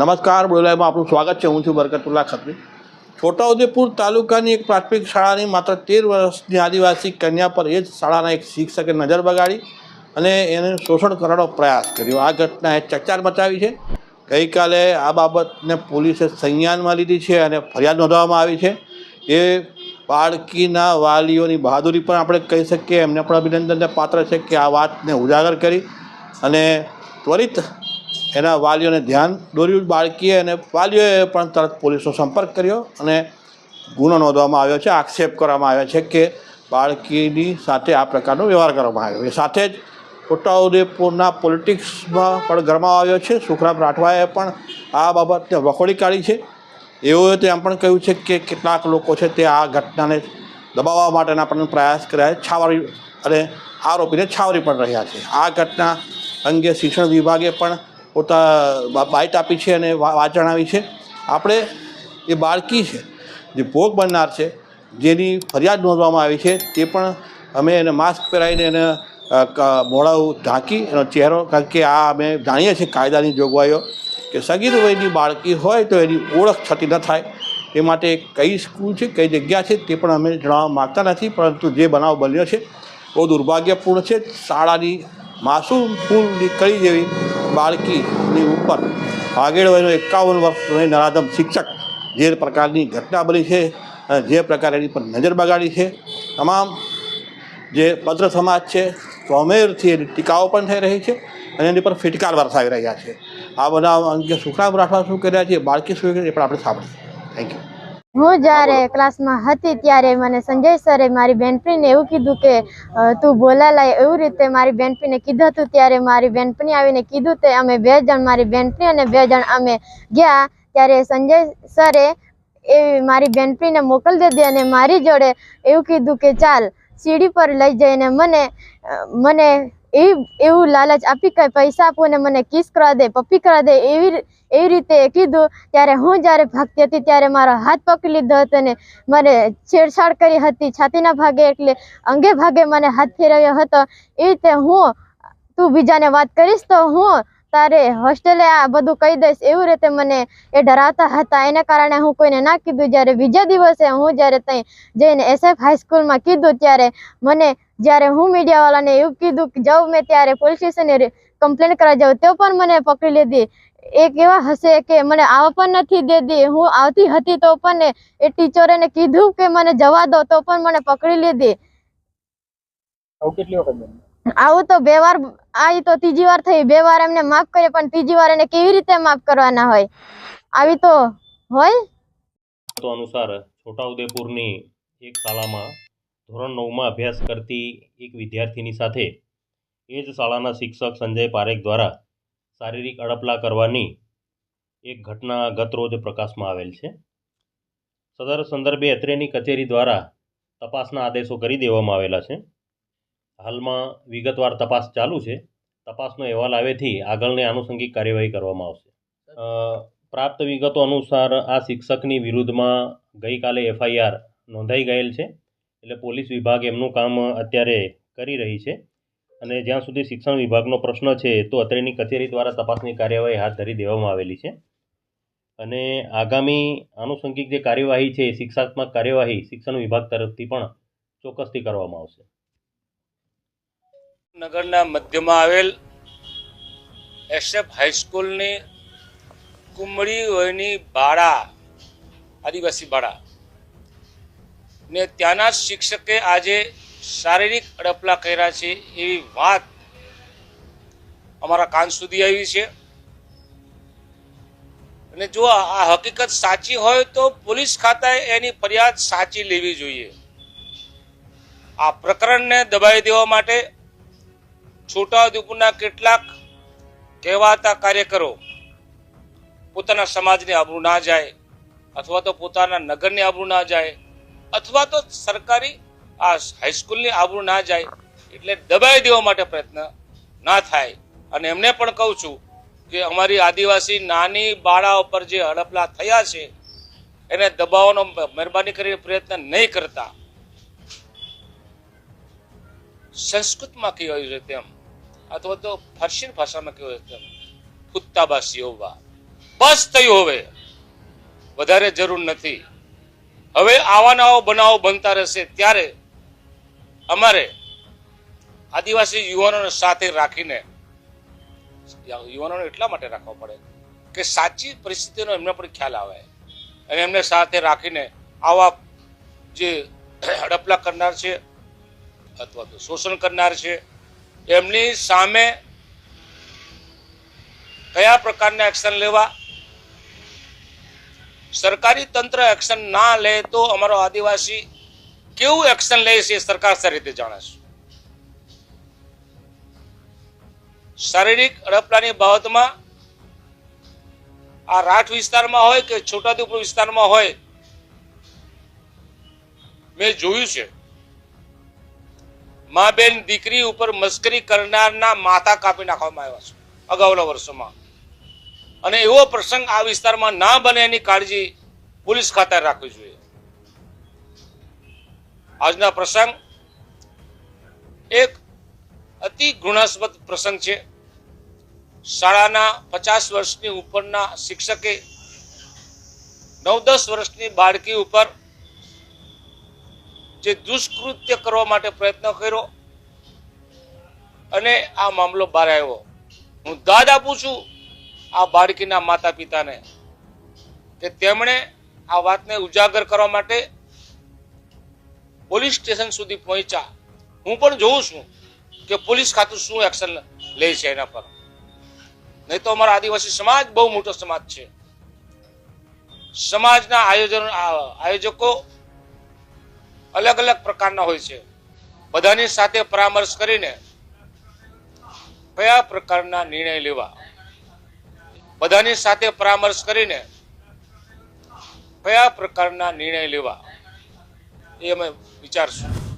નમસ્કાર બોલાયમાં આપનું સ્વાગત છે. હું છું બરકતુલ્લા ખત્રી. છોટાઉદેપુર તાલુકાની એક પ્રાથમિક શાળાની માત્ર તેર વર્ષની આદિવાસી કન્યા પર એ જ શાળાના એક શિક્ષકે નજર બગાડી અને એને શોષણ કરવાનો પ્રયાસ કર્યો. આ ઘટનાએ ચકચાર મચાવી છે. ગઈકાલે આ બાબતને પોલીસે સંજ્ઞાનમાં લીધી છે અને ફરિયાદ નોંધવામાં આવી છે. એ બાળકીના વાલીઓની બહાદુરી પણ આપણે કહી શકીએ. એમને પણ અભિનંદનને પાત્ર છે કે આ વાતને ઉજાગર કરી અને ત્વરિત એના વાલીઓને ધ્યાન દોર્યું બાળકીએ અને વાલીઓએ પણ તરત પોલીસનો સંપર્ક કર્યો અને ગુનો નોંધવામાં આવ્યો છે, આક્ષેપ કરવામાં આવ્યો છે કે બાળકીની સાથે આ પ્રકારનો વ્યવહાર કરવામાં આવ્યો. એ સાથે જ છોટાઉદેપુરના પોલિટિક્સમાં પણ ગરમાવો છે. સુખરામ રાઠવાએ પણ આ બાબતને વખોડી કાઢી છે. એઓએ તેમ પણ કહ્યું છે કે કેટલાક લોકો છે તે આ ઘટનાને દબાવવા માટેના પણ પ્રયાસ કર્યા છે. છાવરી અને આરોપીને છાવરી પણ રહ્યા છે. આ ઘટના અંગે શિક્ષણ વિભાગે પણ પોતા બાઇટ આપી છે અને આવી છે. આપણે એ બાળકી છે, જે ભોગ બનનાર છે, જેની ફરિયાદ નોંધવામાં આવી છે, તે પણ અમે એને માસ્ક પહેરાવીને એને મોડાઉ ઢાંકી, એનો ચહેરો, કારણ કે આ અમે જાણીએ છીએ કાયદાની જોગવાઈઓ, કે સગીર વયની બાળકી હોય તો એની ઓળખ છતી ન થાય. એ માટે કઈ સ્કૂલ છે, કઈ જગ્યા છે, તે પણ અમે જણાવવા માગતા નથી, પરંતુ જે બનાવ બન્યો છે, બહુ દુર્ભાગ્યપૂર્ણ છે. શાળાની માસૂમ ફૂલ નીકળી જેવી બાળકીની ઉપર આગળ વયનો એકાવન વર્ષનો નરાધમ શિક્ષક જે પ્રકારની ઘટના બની છે અને જે પ્રકારે એની પર નજર બગાડી છે. તમામ જે પત્ર સમાજ છે સ્વમેરથી એની ટીકાઓ પણ થઈ રહી છે અને એની પર ફિટકાર વરસાવી રહ્યા છે. આ બનાવ અંગે સુખરામ રાઠવા શું કર્યા છે બાળકી શું કરી એ પણ આપણે સાંભળીએ થેન્ક યુ હું જ્યારે ક્લાસમાં હતી ત્યારે મને સંજય સરે મારી બેનપણીને એવું કીધું કે તું બોલાલાય. એવું રીતે મારી બેનપણીને કીધું હતું ત્યારે મારી બેનપણી આવીને કીધું તે અમે બે જણ, મારી બેનપણી અને બે જણ અમે ગયા. ત્યારે સંજય સરે એ મારી બેનપણીને મોકલી દીધી અને મારી જોડે એવું કીધું કે, ચાલ, સીડી પર લઈ જઈને મને મને એવી એવું લાલચ આપી કે પૈસા આપો ને મને કિસ કરવા દે, પપ્પી કરવા દે, એવી એવી રીતે કીધું. ત્યારે હું જ્યારે ભાગતી હતી ત્યારે મારો હાથ પકડી લીધો હતો ને મને છેડછાડ કરી હતી છાતીના ભાગે એટલે અંગે ભાગે મને હાથ ફેરવ્યો હતો. એ રીતે હું, તું બીજાને વાત કરીશ તો હું તારે હોસ્ટેલે આ બધું કહી દઈશ. એવું રીતે મને એ ડરાવતા હતા. એના કારણે હું કોઈને ના કીધું. જ્યારે બીજા દિવસે હું જ્યારે ત્યાં જઈને એસએફ હાઈસ્કૂલમાં કીધું ત્યારે મને જ્યારે હું મીડિયાવાળાને એવું કીધું કે જાઉં મેં ત્યારે પોલીસ સ્ટેશને કમ્પ્લેન કરવા જાઉં તો પણ મને પકડી લીધી. એક એવા હશે કે મને આવવા પણ નથી દેતી. હું આવતી હતી તો પણ એ ટીચરે કીધું કે મને જવા દો તો પણ મને પકડી લીધી. આવું કેટલી વખત બન્યું? આવું તો બે વાર આવી તો ત્રીજી વાર થઈ. બે વાર એમને માફ કરીએ પણ ત્રીજી વાર એને કેવી રીતે માફ કરવાના હોય? આવી તો હોય? તો અનુસાર છોટાઉદેપુરની એક શાળામાં ધોરણ નવમાં અભ્યાસ કરતી એક વિદ્યાર્થીની સાથે એ જ શાળાના શિક્ષક સંજય પારેખ દ્વારા શારીરિક અડપલા કરવાની એક ઘટના ગત રોજ પ્રકાશમાં આવેલ છે. સદર સંદર્ભે અત્રેની કચેરી દ્વારા તપાસના આદેશો કરી દેવામાં આવેલા છે. હાલમાં વિગતવાર તપાસ ચાલુ છે. તપાસનો અહેવાલ આવેથી આગળની આનુષંગિક કાર્યવાહી કરવામાં આવશે. પ્રાપ્ત વિગતો અનુસાર આ શિક્ષકની વિરુદ્ધમાં ગઈકાલે એફઆઈઆર નોંધાઈ ગયેલ છે. એટલે પોલીસ વિભાગ એમનું કામ અત્યારે કરી રહી છે. અને જ્યાં સુધી શિક્ષણ વિભાગનો પ્રશ્ન છે, તો અત્રેની કચેરી દ્વારા તપાસની કાર્યવાહી હાથ ધરી દેવામાં આવેલી છે. અને આગામી આનુષંગિક જે કાર્યવાહી છે શિક્ષાત્મક કાર્યવાહી શિક્ષણ વિભાગ તરફથી પણ ચોક્કસથી કરવામાં આવશે. નગરના મધ્યમાં આવેલ એસએફ હાઈસ્કૂલની કુમળી વયની બાળા, આદિવાસી બાળા ને ત્યાંના શિક્ષકે આજે શારીરિક અડપલા કર્યા છે એવી વાત અમારા કાન સુધી આવી છે. અને જો આ હકીકત સાચી હોય તો પોલીસ ખાતાએ એની ફરિયાદ સાચી લેવી જોઈએ. આ પ્રકરણને દબાવી દેવા માટે છોટાઉદેપુરના કેટલાક કહેવાતા કાર્યકરો પોતાના સમાજને આબરૂ ના જાય અથવા તો પોતાના નગરને આબરૂ ના જાય અથવા તો સરકારી આ હાઈસ્કૂલની આબરૂ ના જાય, એટલે દબાઈ દેવા માટે પ્રયત્ન ના થાય. અને એમને પણ કહું છું કે અમારી આદિવાસી નાની બાળા ઉપર જે હડપલા થયા છે, એને દબાવવાનો મહેરબાની કરીને પ્રયત્ન નહીં કરતા. સંસ્કૃતમાં કહેવાયું છે તેમ, અથવા તો ફારસી ભાષામાં કહેવાય તેમ કુત્તાબાસી હોવા બસ થયું હવે. વધારે જરૂર નથી. હવે આવા નવા બનાવો બનતા રહેશે ત્યારે અમારે આદિવાસી યુવાનોને સાથે રાખીને, યુવાનોને એટલા માટે રાખવા પડે કે સાચી પરિસ્થિતિનો એમને પણ ખ્યાલ આવે અને એમને સાથે રાખીને આવા જે હડપલા કરનાર છે અથવા તો શોષણ કરનાર છે, એમની સામે કયા પ્રકારના એક્શન લેવા સરકારી તંત્ર એક્શન ના લે તો અમારો આદિવાસી કેવું એક્શન લે છે સરકાર સારી રીતે જાણે છે. શારીરિક હડપલાની બાબતમાં આ રાઠ વિસ્તારમાં હોય કે છોટાઉદેપુર વિસ્તારમાં હોય, મેં જોયું છે. મા બેન દીકરી ઉપર મસ્કરી કરનારના માથા કાપી નાખવામાં આવ્યા છે. અગાઉના વર્ષોમાં. અને એવો પ્રસંગ આ વિસ્તારમાં ના બને એની કાળજી પોલીસ ખાતે રાખવી જોઈએ. આજના પ્રસંગ એક અતિ ઘૃણાસ્પદ પ્રસંગ છે. શાળાના પચાસ વર્ષની ઉપરના શિક્ષકે નવ દસ વર્ષની બાળકી ઉપર જે દુષ્કૃત્ય કરવા માટે પ્રયત્ન કર્યો અને આ મામલો બહાર આવ્યો. હું દાદ આપું છું આ બાળકીના માતા પિતાને કે તેમણે આ વાતને ઉજાગર કરવા માટે પોલીસ સ્ટેશન સુધી પહોંચ્યા. હું પણ જોઉં છું કે પોલીસ ખાતું શું એક્શન લે છે એના પર. નહીં તો અમારા આદિવાસી સમાજ બહુ મોટો સમાજ છે. સમાજના આયોજન આયોજકો અલગ અલગ પ્રકારના હોય છે. બધાની સાથે પરામર્શ કરીને કયા પ્રકારના નિર્ણય લેવા? બધાની સાથે પરામર્શ કરીને કયા પ્રકારના નિર્ણય લેવા એ અમે વિચારશું.